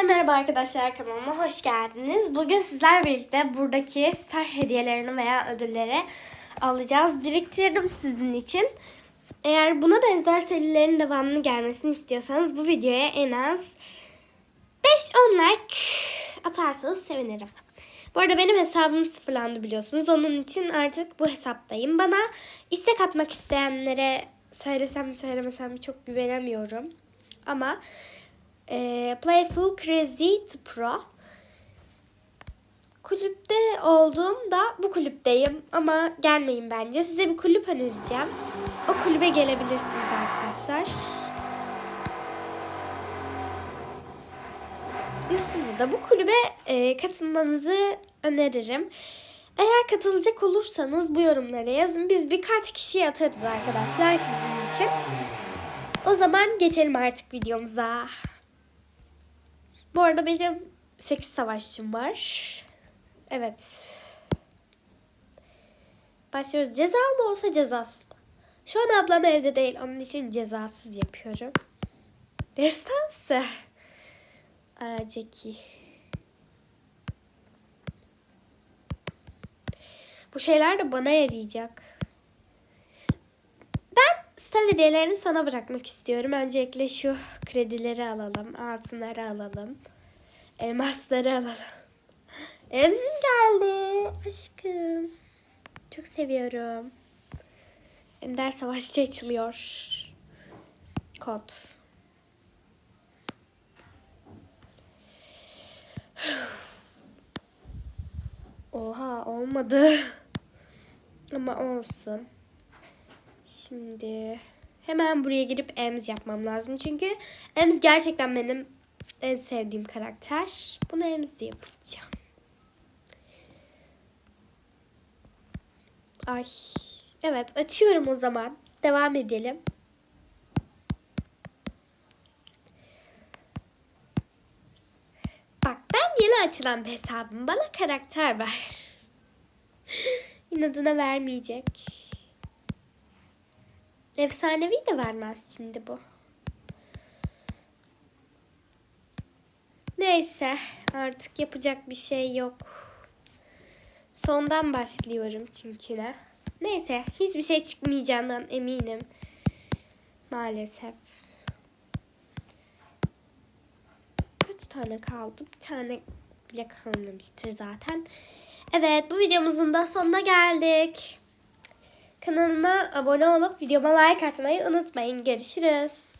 Herkese merhaba arkadaşlar kanalıma hoş geldiniz. Bugün sizler birlikte buradaki star hediyelerini veya ödülleri alacağız. Biriktirdim sizin için. Eğer buna benzer serilerin devamını gelmesini istiyorsanız bu videoya en az 5-10 like atarsanız sevinirim. Bu arada benim hesabım sıfırlandı biliyorsunuz. Onun için artık bu hesaptayım. Bana istek atmak isteyenlere söylesem söylemesem çok güvenemiyorum. Ama e, Playful Crazy Pro kulüpte olduğumda bu kulüpteyim ama gelmeyin bence. Size bir kulüp önereceğim. O kulübe gelebilirsiniz arkadaşlar. Sizi de bu kulübe e, katılmanızı öneririm. Eğer katılacak olursanız bu yorumlara yazın. Biz birkaç kişiye atarız arkadaşlar sizin için. O zaman geçelim artık videomuza. Bu arada benim 8 savaşçım var. Evet. Başlıyoruz. Ceza mı olsa cezasız mı? Şu an ablam evde değil. Onun için cezasız yapıyorum. Destansı. Aa, Jackie. Bu şeyler de bana yarayacak. Star hediyelerini sana bırakmak istiyorum. Öncelikle şu kredileri alalım. Altınları alalım. Elmasları alalım. Emzim geldi. Aşkım. Çok seviyorum. Ender Savaşçı açılıyor. Kod. Oha olmadı. Ama olsun. Şimdi hemen buraya girip Ems yapmam lazım. Çünkü Ems gerçekten benim en sevdiğim karakter. Bunu Ems diye yapacağım. Ay. Evet açıyorum o zaman. Devam edelim. Bak ben yeni açılan bir hesabım. Bana karakter ver. İnadına vermeyecek. Efsanevi de vermez şimdi bu. Neyse artık yapacak bir şey yok. Sondan başlıyorum çünkü ne. Neyse hiçbir şey çıkmayacağından eminim. Maalesef. Kaç tane kaldı? Bir tane bile kalmamıştır zaten. Evet bu videomuzun da sonuna geldik. Kanalıma abone olup videoma like atmayı unutmayın. Görüşürüz.